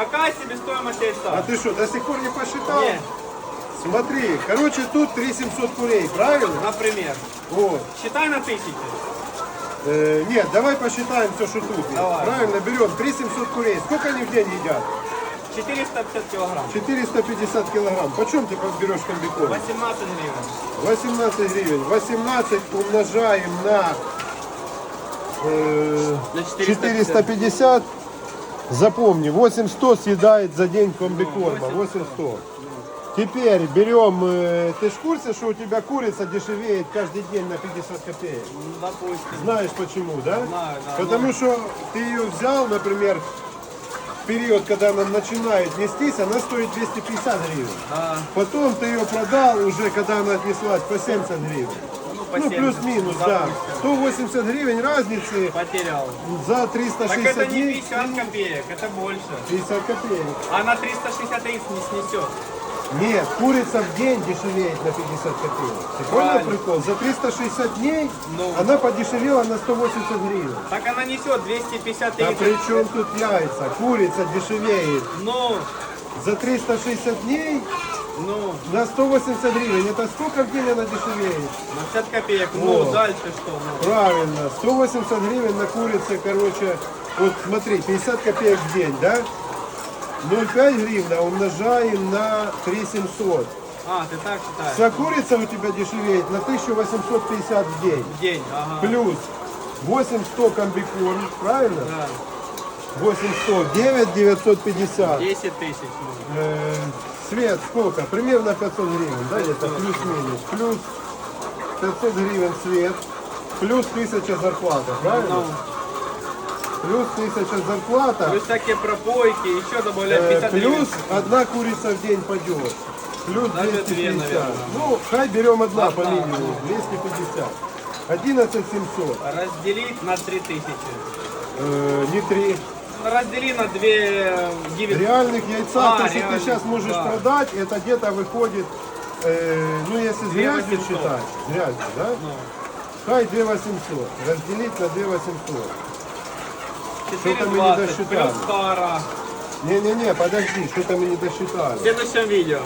Какая себестоимость А яйца? ты что, до сих пор не посчитал? Нет, Смотри, короче, тут 3700 курей, правильно? например. Вот. Считай на тысячу. Э, нет, давай посчитаем все, что тут есть. Давай. Правильно, берем 3700 курей. Сколько они в день едят? 450 килограмм. 450 килограмм. Почем ты берешь комбикорм? 18 гривен. 18 гривен. 18 умножаем на, э, На 450. Запомни, 8100 съедает за день комбикорма. 8100. Теперь берем, э, ты ж в курсе, что у тебя курица дешевеет каждый день на 50 копеек? Допустим. Знаешь почему, да? Знаю, да, Потому что ты ее взял, например, в период, когда она начинает нестись, она стоит 250 гривен. Да. Потом ты ее продал уже, когда она отнеслась, по 70 гривен. Ну, по Ну, 70, плюс-минус, да. допустим. 180 гривен разницы Потерял. за Так 360 это не дней. 50 копеек, это больше. 50 копеек. А на 360 рис не снесет. Нет, курица в день дешевеет на 50 копеек. Ты понял Правильно. прикол? За 360 дней Ну. она подешевела на 180 гривен. Так она несет 250 А при чем тут яйца? Курица дешевеет Ну, за 360 дней ну, на 180 гривен. Это сколько в день она дешевеет? на 50 копеек. Ну, О. дальше что? Ну, Правильно, 180 гривен на курице, короче, вот смотри, 50 копеек в день, да? 0,5 гривна умножаем на 3700. А, ты так считаешь? Вся курица у тебя дешевеет на 1850 в день. В день, ага. Плюс 8100 комбикорм, правильно? Да, 8100, 9950. 10 тысяч. Э, Свет сколько? Примерно 500 гривен, да, где-то плюс-минус. Плюс 500 гривен свет, плюс 1000 зарплата, правильно? Ну, Плюс 1000 зарплата, плюс всякие пропойки, еще добавлять э, 50 гривен. плюс одна курица в день пойдет. Плюс Даже 250. две, наверное. Ну, хай берем одна по минимуму, 250. 11 700. Разделить на 3000. Э, не 3. Раздели на 2 9 Реальных яйца, А, то, что ты сейчас можешь да. продать, это где-то выходит, э, ну если Две 800. считать, с грязью, да? Ну, Хай 2 800, разделить на 2 800. 4 мы не 20, досчитали. плюс пара. Не-не-не, подожди, что-то мы не досчитали. В следующем видео.